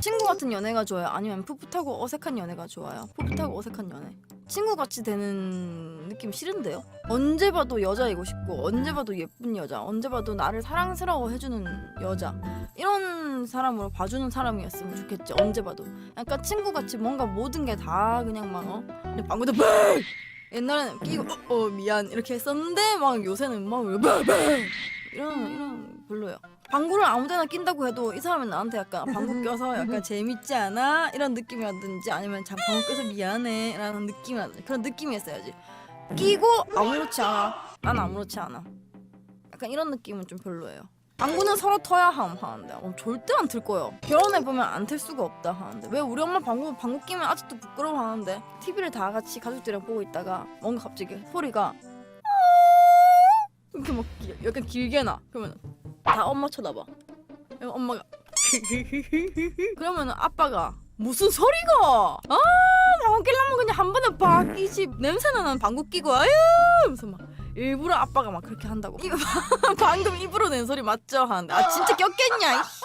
친구 같은 연애가 좋아요? 아니면 풋풋하고 어색한 연애가 좋아요? 풋풋하고 어색한 연애. 친구 같이 되는 느낌 싫은데요? 언제 봐도 여자이고 싶고 언제 봐도 예쁜 여자, 언제 봐도 나를 사랑스러워 해주는 여자 이런 사람으로 봐주는 사람이었으면 좋겠지. 언제 봐도 약간 친구 같이 뭔가 모든 게 다 그냥 막 어. 방구도 빡! 옛날에는 끼고 어, 어 미안 이렇게 했었는데 막 요새는 막왜 이런 이런 별로요. 방구를 아무데나 낀다고 해도 이 사람은 나한테 약간 방구 껴서 약간 재밌지 않아 이런 느낌이라든지 아니면 자 방구 껴서 미안해라는 느낌이라든지 그런 느낌이었어야지. 끼고 아무렇지 않아. 난 아무렇지 않아. 약간 이런 느낌은 좀 별로예요. 방구는 서로 터야 함 하는데 어, 절대 안 틀 거예요. 결혼해 보면 안 틀 수가 없다 하는데 왜 우리 엄마 방구 방구 끼면 아직도 부끄러워 하는데 TV를 다 같이 가족들이랑 보고 있다가 뭔가 갑자기 소리가 이렇게 막 기- 약간 길게 나 그러면 다 엄마 쳐다봐. 엄마가 그러면 아빠가 무슨 소리가? 아 끼려면 그냥 한 번에 바뀌지 냄새나는 방구 끼고 아유 하면서 막 일부러 아빠가 막 그렇게 한다고 이거 방금 입으로 낸 소리 맞죠? 하는데 아 진짜 꼈겠냐 이씨.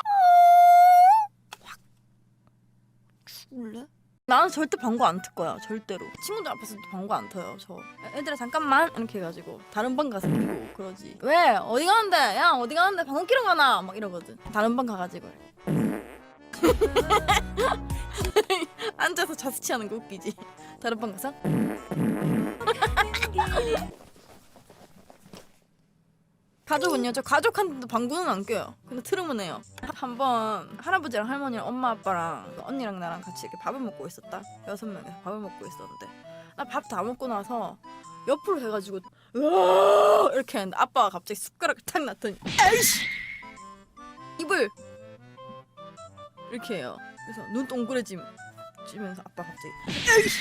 나는 절대 방구 안틀 거야 절대로. 친구들 앞에서도 방구 안 터요 저. 애들아 잠깐만! 이렇게 해가지고. 다른 방 가서 끼고 그러지. 왜? 어디 가는데? 야 어디 가는데? 방구 끼러 가나! 막 이러거든. 다른 방 가가지고. 앉아서 자스치하는 거 웃기지. 다른 방 가서 가족은요? 저 가족한테도 방구는 안 껴요. 근데 트름은 해요. 한번 할아버지랑 할머니랑 엄마 아빠랑 그 언니랑 나랑 같이 이렇게 밥을 먹고 있었다. 여섯 명이서 밥을 먹고 있었는데 나 밥 다 먹고 나서 옆으로 해가지고 으아 이렇게 했는데 아빠가 갑자기 숟가락을 탁 놨더니 에이씨 입을 이렇게 해요. 그래서 눈 동그래짐 찌면서 아빠 갑자기 에이씨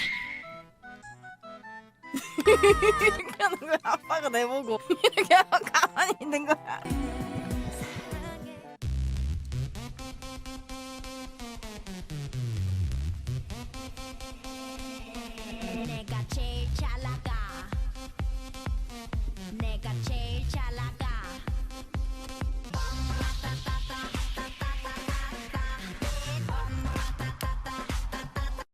이렇게 하는 거야. 아빠가 내보고 이렇게 하고 가만히 있는 거야. 내가 제일